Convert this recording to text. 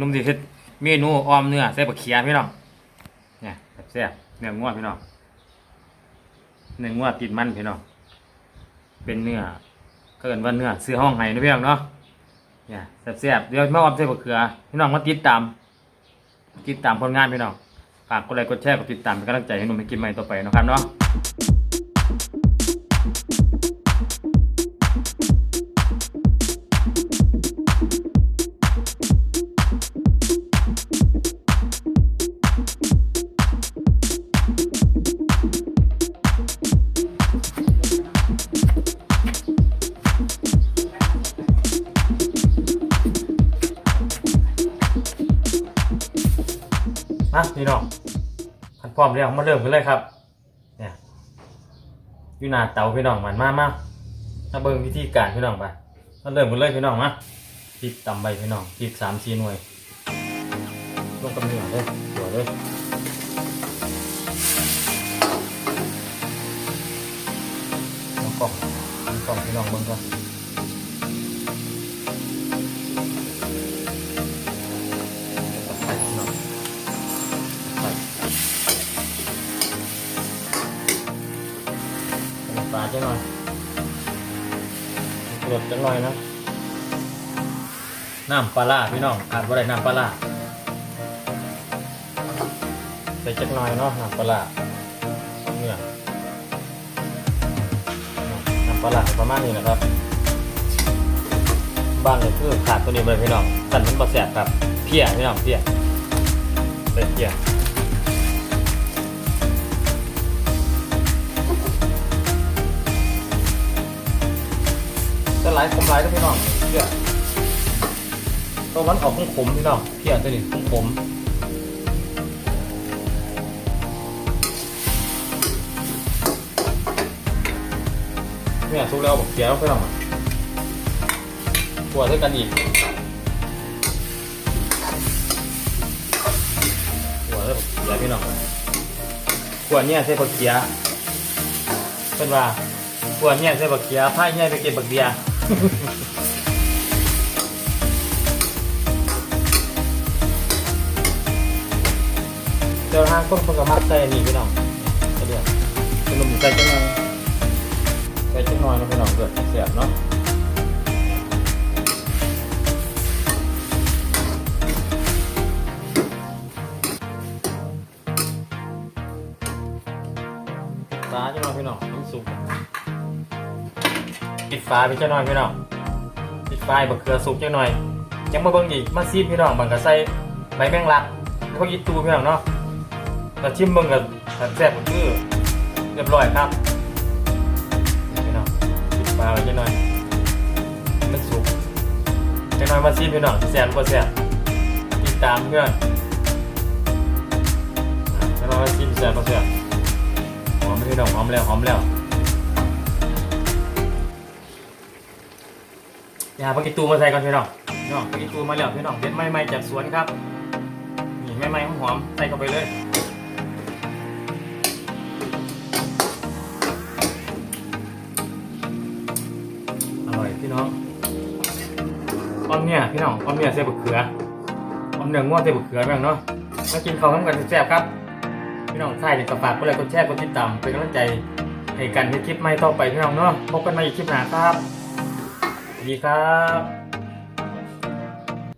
นุ่มสิเฮ็ดเมนูออมเนื้อใส่บักเขียพี่น้องเนี่ยแซ่บเนื้องัวพี่น้องเนื้องัวติดมันพี่น้องเป็นเนื้อก็เอิ้นว่าเนื้อซื้อห้องไห้นะพี่น้องเนาะเนี่ยแซ่บๆเดี๋ยวมาออมใส่บักเขือพี่น้องมาติดตาม ติดตามผลงานพี่น้องฝากกดไลค์กดแชร์กดติดตามเป็นกำลังใจให้หนุ่มไปกินใหม่ต่อไปนะครับเนาะ อะพี่น้องขันพร้อมแล้วมาเริ่มกันเลยครับ เนี่ยอยู่หน้าเตาพี่น้องมันมามาถ้าเบิ่งวิธีการพี่น้องไปมาเริ่มกันเลยพี่น้องมาพริกตำใบพี่น้องพริกสามสี่หน่วยลงกับเนื้อเลยตัวเลยน้ำกล่องน้ำกล่องพี่น้องเบิ่งก่อน ปลาจะหน่อยกรดจะหน่อยนะ น้ำปลาร้าพี่น้องขาดว่าไรน้ำปลาร้าใส่จักหน่อยเนาะน้ำปลาร้าเนื้อน้ำปลาร้าประมาณนี้นะครับ บ้านเลยคือขาดตัวนี้ไปพี่น้องสั่นมันบะแสบครับเพี้ยพี่น้องเพี้ยใส่เพี้ย จะหลายคมหลายด้วยพี่น้องเพี้ยตัวมันออกขมๆพี่น้องเพี้ยตัวนี้ขมๆเนี่ยสุกแล้วบอกเกี๊ยวพี่น้องขัวด้วยกันอีกขัวด้วยเกี๊ยวพี่น้องขัวเนี่ยใส่ผักเกี๊ยวเป็นว่าขัวเนี่ยใส่ผักเกี๊ยวผ้าเนี่ยไปเก็บผักเบีย ร์เจ้าทางต้นคนกับมักใส่นี่พี่น้องเดือดขนมใส่จังหน่อยใส่จังหน่อยนะพี่น้องเดือดเสียบเนาะปิดฟ้าจังหน่อยพี่น้องมันสุป ดฟ้าไปจังหน่อยพี่น้องปิดฟ้าบักเขือสุกจังหน่อยยังมาเบิ่งอีกมาซีพี่น้องบังกะใส่ใบแมงลักแล้วก็ยีตูพี่น้องเนาะเราชิมเบิ่งกับแซ่บก็คือเรียบร้อยครับพี่น้องปิดปลาไว้จังหน่อยมันสุกจังหน่อยมาซิมพี่น้องแซ่บบ่แซ่บติดตามเพื่อนจังหน่อยมาซิมแซ่บบ่แซ่บหอมพี่น้องหอมแล้วหอมแล้ว อย่าปากิตูมาใส่ก่อนพี่น้องพี่น้องกิตูมาแล้วพี่น้องเด็ดใหม่ๆจากสวนครับนี่ใหม่ๆหอมๆใส่เข้าไปเลยอร่อยพี่น้องออมเนี่ยพี่น้องออมเนี่ยใส่บะเขือออมเนื้อง่วงใส่บะเขือแม่งเนาะมากินข้าวข้ามกันแซ่บครับพี่น้องใช่เนี่ยกระฝากกดไลค์กดแชร์กดติดตามเป็นกำลังใจให้กันในคลิปใหม่ต่อไปพี่น้องเนาะพบกันใหม่อีกคลิปหน้าครับ ดีครับ